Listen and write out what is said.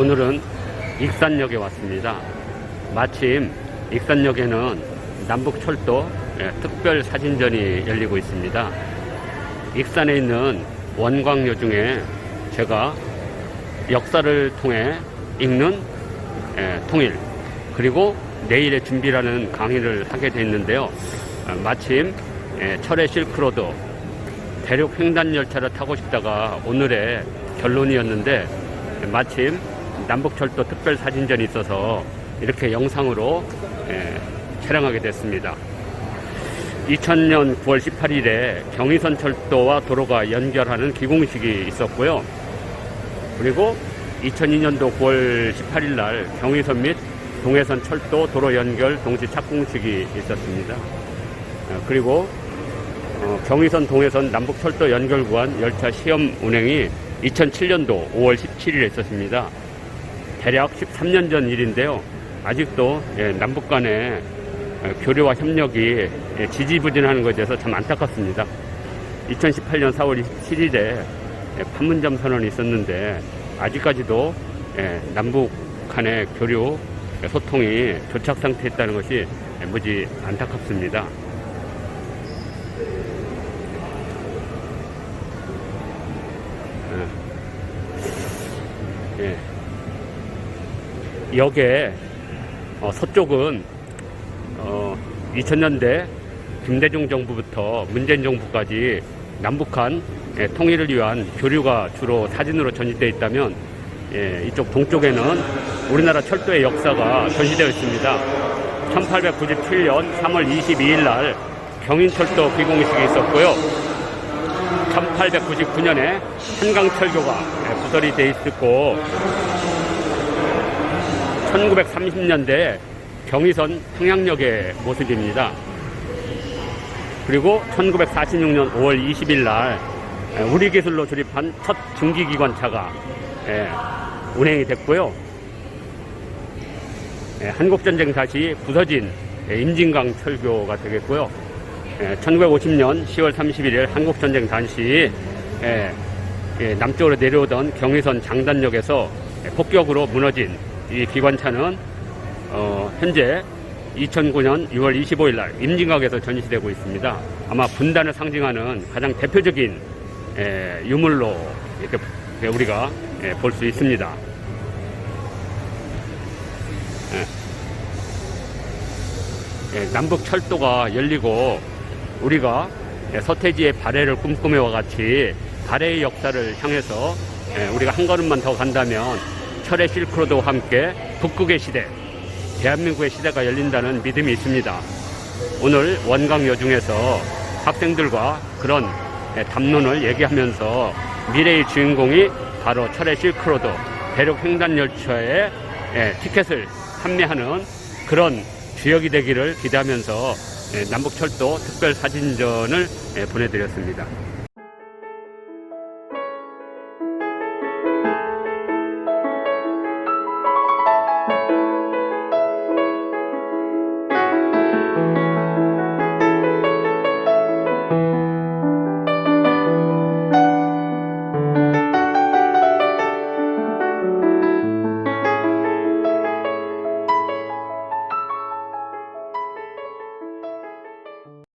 오늘은 익산역에 왔습니다. 마침 익산역에는 남북철도 예, 특별 사진전이 열리고 있습니다. 익산에 있는 원광여 중에 제가 역사를 통해 읽는 예, 통일 그리고 내일의 준비라는 강의를 하게 됐는데요. 어, 마침 예, 철의 실크로드 대륙 횡단 열차를 타고 싶다가 오늘의 결론이었는데 마침 남북철도 특별 사진전이 있어서 이렇게 영상으로 예, 촬영하게 됐습니다. 2000년 9월 18일에 경의선 철도와 도로가 연결하는 기공식이 있었고요. 그리고 2002년도 9월 18일 날 경의선 및 동해선 철도 도로 연결 동시 착공식이 있었습니다. 어, 그리고 어, 경의선 동해선 남북철도 연결 구간 열차 시험 운행이 2007년도 5월 17일에 있었습니다. 대략 13년 전 일인데요. 아직도 예, 남북 간의 어, 교류와 협력이 예, 지지부진하는 것에 대해서 참 안타깝습니다. 2018년 4월 27일에 예, 판문점 선언이 있었는데 아직까지도 예, 남북 간의 교류 예, 소통이 조착 상태에 있다는 것이 예, 무지 안타깝습니다. 예. 역에 어, 서쪽은 어, 2000년대 김대중 정부부터 문재인 정부까지 남북한 예, 통일을 위한 교류가 주로 사진으로 전시되어 있다면 예, 이쪽 동쪽에는 우리나라 철도의 역사가 전시되어 있습니다. 1897년 3월 22일 날 경인철도 비공식이 있었고요. 1899년에 한강철교가 예, 부설이 돼 있었고 1930년대 경의선 평양역의 모습입니다. 그리고 1946년 5월 20일 날 에, 우리 기술로 조립한 첫 중기기관차가 예, 운행이 됐고요. 예, 한국전쟁 다시 부서진 예, 임진강 철교가 되겠고요. 예, 1950년 10월 31일 한국전쟁 당시 남쪽으로 내려오던 경의선 장단역에서 예, 폭격으로 무너진 이 기관차는 어, 현재 2009년 6월 25일 날 임진각에서 전시되고 있습니다. 아마 분단을 상징하는 가장 대표적인 예, 유물로 이렇게 우리가 예, 볼수 있습니다. 예, 남북 철도가 열리고 우리가 예, 서태지의 발해를 꿈꾸며와 같이 발해의 역사를 향해서 예, 우리가 한 걸음만 더 간다면 철의 실크로드와 함께 북극의 시대, 대한민국의 시대가 열린다는 믿음이 있습니다. 오늘 원광 여중에서 학생들과 그런 예, 담론을 얘기하면서 미래의 주인공이 바로 철의 실크로드 대륙 횡단 열차의 예, 티켓을 판매하는 그런 주역이 되기를 기대하면서 예, 남북철도 특별 사진전을 예, 보내드렸습니다.